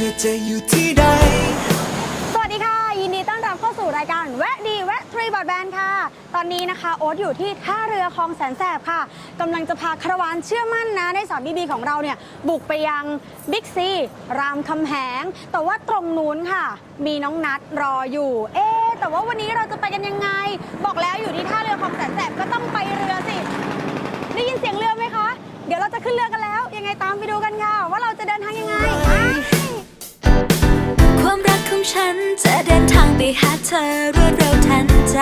ธอจะอยู่ที่ใด สวัสดีค่ะ ยินดีต้อนรับเข้าสู่รายการแวะดีแวะทรีบอดแบนค่ะ ตอนนี้นะคะ โอ๊ตอยู่ที่ท่าเรือคลองแสนแสบค่ะกำลังจะพาคาราวานเชื่อมั่นนะ ในสามบีบีของเราเนี่ย บุกไปยังบิ๊กซีรามคำแหง แต่ว่าตรงนู้นค่ะ มีน้องนัดรออยู่ เอ๊ะแต่ว่าวันนี้เราจะไปกันยังไง บอกแล้วอยู่ที่ท่าเรือคลองแสนแสบก็ต้องไปเรือสิได้ยินเสียงเรือไหมคะ เดี๋ยวเราจะขึ้นเรือกันแล้ว ยังไงตามไปดูกันค่ะ ว่าเราจะเดินทางยังไงไป ความรักของฉันจะเดินทางไปหาเธอรวดเร็วทันใจ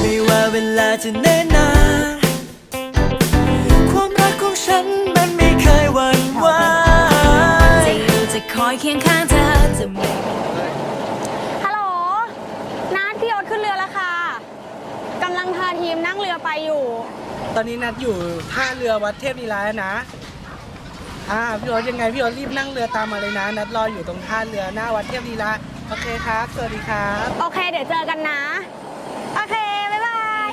ไม่ว่าเวลาจะเนิ่นนานความรักของฉันมันไม่เคยหวั่นไหวจะอยู่จะคอยเคียงข้างเธอจะไม่ ฮัลโหลนัดพี่โอ๊ตขึ้นเรือแล้วค่ะกำลังพาทีมนั่งเรือไปอยู่ ตอนนี้นัดอยู่ท่าเรือวัดเทพนิลาแล้วนะ อ่าพี่โอ๊ตยังไงพี่โอ๊ตรีบนั่งเรือตามมาเลยนะ นัดรออยู่ตรงท่าเรือหน้าวัดเทพนิลาโอเคครับ สวัสดีครับ โอเค เดี๋ยวเจอกันนะ โอเค บ๊ายบาย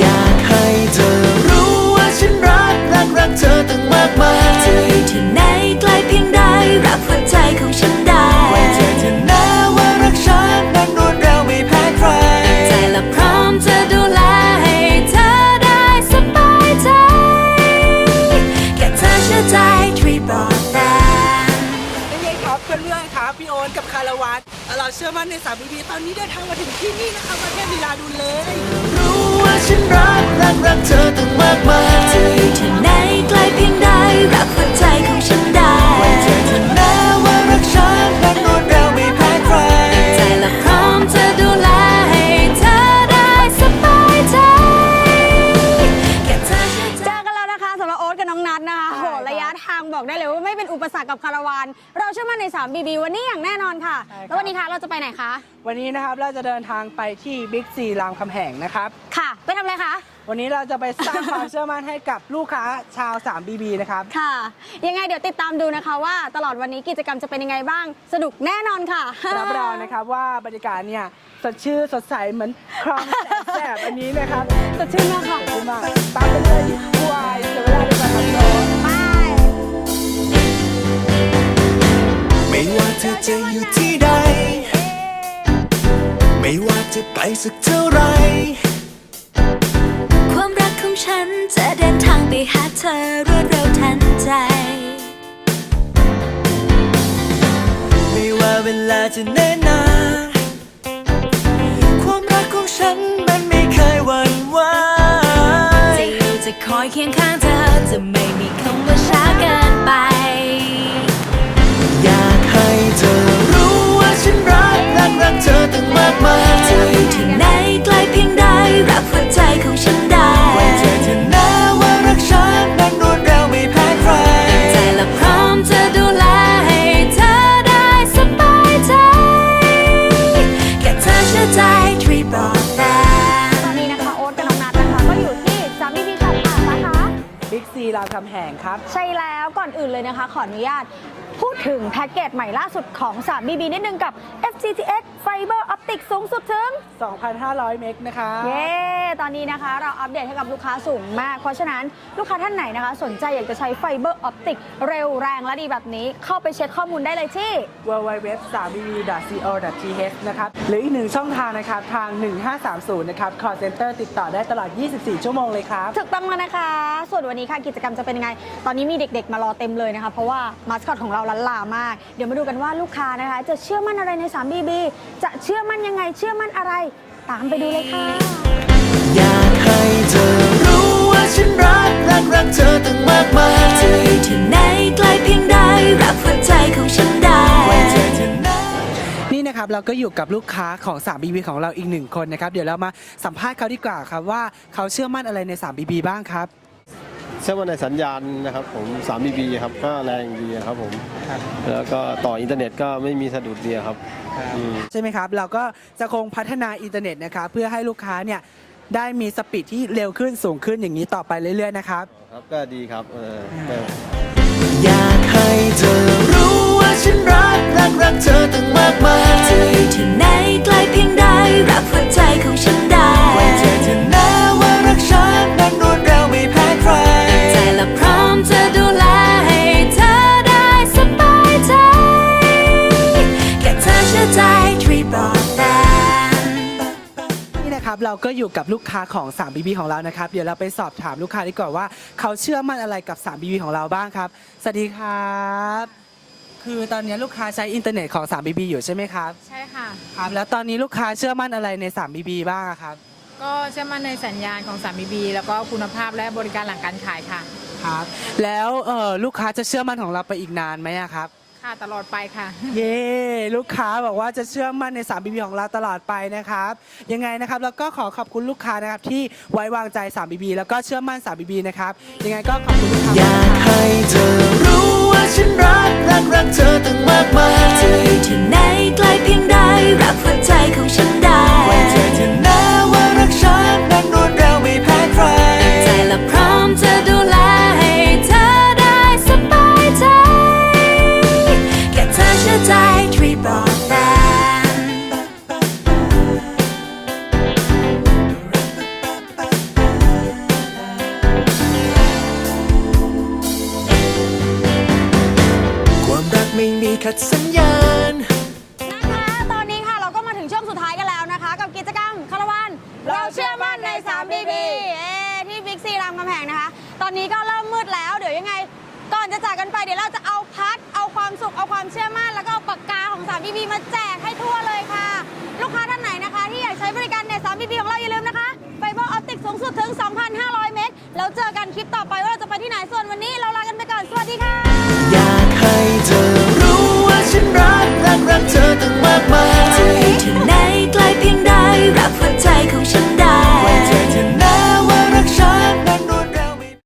อยากให้เธอรู้ว่าฉันรัก รัก รักเธอตั้งมากมาย เธออยู่ที่ไหนไกลเพียงใดรับหัวใจของฉันได้ เพื่อนๆครับพี่โอ๊ตกับคาราวานเราเชื่อมั่นในสามีพีตอนนี้เดินทางมาถึงที่นี่นะครับวัดเทพนิลาดูเลย รู้ว่าฉันรักรักรักเธอตั้งมากมายเธออยู่ที่ไหนไกลเพียงใดรับหัวใจของฉันได้ งบอกได้เลยว่าไม่เป็นอุปสรรคกับคาราวาน เราเชื่อมั่นใน3 BB วันนี้อย่างแน่นอนค่ะ ใช่ครับ แล้ววันนี้คะเราจะไปไหนคะ วันนี้นะครับเราจะเดินทางไปที่บิ๊กซีรามคำแหงนะครับ ค่ะ ไปทำอะไรคะ วันนี้เราจะไปสร้างความเชื่อมั่นให้กับลูกค้าชาว 3BB นะครับ ค่ะ ยังไงเดี๋ยวติดตามดูนะคะ ว่าตลอดวันนี้กิจกรรมจะเป็นยังไงบ้าง สนุกแน่นอนค่ะ รับรองนะครับว่าบรรยากาศเนี่ยสดชื่นสดใสเหมือนคลองแสนแสบอันนี้นะครับสดชื่นมากค่ะ ขอบคุณมากตามไปเลยที่วาย จะอยู่ที่ใด ไม่ว่าจะไปสักเท่าไร ความรักของฉันจะเดินทางไปหาเธอรวดเร็วทันใจ ไม่ว่าเวลาจะเนิ่นนานความรักของฉันมันไม่เคยหวั่นไหวจะอยู่จะคอยเคียงข้างเธอจะไม่ ให้เธอรู้ว่าฉันรักรักรักเธอตั้งมากมายเธออยู่ที่ไหนไกลเพียงใดรับหัวใจของฉันได้ไว้ใจเธอนะว่ารักฉันนั้นรวดเร็วไม่แพ้ใครใจและพร้อมจะดูแลให้เธอได้สบายใจแค่เธอเชื่อใจทรีบอดแบนตอนนี้นะคะโอ๊ตกับน้องนัดนะคะก็อยู่ที่สาม BB ช็อปค่ะสาขาบิ๊กซีรามคำแหงครับ ใช่แล้วก่อนอื่นเลยนะคะ ขออนุญาต พูดถึงแพ็กเกจใหม่ล่าสุดของ3 BB นิดนึงกับ FGTX Fiber Optic สูงสุดถึง 2,500 เมกนะครับเย้ ตอนนี้นะคะเราอัปเดตให้กับลูกค้าสูงมาก เพราะฉะนั้นลูกค้าท่านไหนนะคะ สนใจอยากจะใช้ไฟเบอร์ออปติกเร็วแรงและดีแบบนี้ เข้าไปเช็คข้อมูลได้เลยที่ www 3 b b co th นะครับ หรืออีกหนึ่งช่องทางนะครับ ทาง 1530 นะครับ call center ติดต่อได้ตลอด 24 ชั่วโมงเลยครับ ถูกต้องแล้วนะคะ ส่วนวันนี้ค่ะกิจกรรมจะเป็นยังไง ตอนนี้มีเด็กๆ มารอเต็มเลยนะคะ เพราะว่ามาสคอตของเราลันลามาก เดี๋ยวมาดูกันว่าลูกค้านะคะ จะเชื่อมั่นอะไรใน 3BB จะเชื่อมั่นยังไงเชื่อมั่นอะไร ตามไปดูเลยค่ะ อยากให้เธอรู้ว่าฉันรักรักรักเธอตั้งมากมายเธออยู่ที่ไหนไกลเพียงใดรับหัวใจของฉันได้ ไว้ใจเธอนะ นี่นะครับเราก็อยู่กับลูกค้าของ 3BB ของเราอีกหนึ่งคนนะครับ เดี๋ยวเรามาสัมภาษณ์เขาดีกว่าครับว่าเขาเชื่อมั่นอะไรใน 3BB บ้างครับ เชื่อว่าในสัญญาณนะครับผม 3BB ครับก็แรงดีครับผม ครับ แล้วก็ต่ออินเทอร์เน็ตก็ไม่มีสะดุดเดียครับอืม ใช่ไหมครับ เราก็จะคงพัฒนาอินเทอร์เน็ตนะครับเพื่อให้ลูกค้าเนี่ยได้มีสปีดที่เร็วขึ้นสูงขึ้นอย่างนี้ต่อไปเรื่อยๆนะครับ ครับก็ดีครับเออก็ อยากให้เธอรู้ว่าฉันรัก รัก รักเธอตั้งมากมายเธออยู่ที่ไหนไกลเพียงใดรับหัวใจของฉันได้ ไว้ใจเธอนะว่ารักฉัน เราก็อยู่กับลูกค้าของ 3BB ของเรานะครับ เดี๋ยวเราไปสอบถามลูกค้าดีกว่าว่า เขาเชื่อมั่นอะไรกับ 3BB ของเราบ้างครับ สวัสดีครับ คือตอนนี้ลูกค้าใช้อินเทอร์เน็ตของ 3BB อยู่ใช่ไหมครับ ใช่ค่ะ ครับ แล้วตอนนี้ลูกค้าเชื่อมั่นอะไรใน 3BB บ้างอะครับ ก็เชื่อมั่นในสัญญาณของสามีบีแล้วก็คุณภาพและบริการหลังการขายค่ะ ครับ แล้วเอ่อลูกค้าจะเชื่อมั่นของเราไปอีกนานไหมอะครับ ค่ะตลอดไปค่ะ เย้ลูกค้าบอกว่าจะเชื่อมั่นใน3 BB ของเราตลอดไปนะครับ ยังไงนะครับ แล้วก็ขอขอบคุณลูกค้านะครับ ที่ไว้วางใจ3 BB แล้วก็เชื่อมั่น3 BB นะครับ ยังไงก็ขอบคุณลูกค้าอยากให้เธอรู้ว่าฉันรักรักรักเธอตั้งมากมายเธออยู่ที่ไหนไกลเพียง ไม่มีขัดสัญญาณ นะคะตอนนี้ค่ะเราก็มาถึงช่วงสุดท้ายกันแล้วนะคะ กับกิจกรรมคารวันเราเชื่อมั่นใน3 BB เอที่บิ๊กซีรามคำแหงนะคะ ตอนนี้ก็เริ่มมืดแล้ว เดี๋ยวยังไง ก่อนจะจากกันไปเดี๋ยวเรา ทีบีมาแจกให้ทั่วเลยค่ะ ลูกค้าท่านไหนนะคะ ที่อยากใช้บริการเน็ตสามบีบีของเราอย่าลืมนะคะไฟเบอร์ออปติกสูงสุดถึง 2,500 เมตร แล้วเจอกันคลิปต่อไปว่าเราจะไปที่ไหนส่วนวันนี้เราลากันไปก่อน สวัสดีค่ะ อยากให้เธอรู้ว่าฉันรักรักรักเธอตั้งมากมาย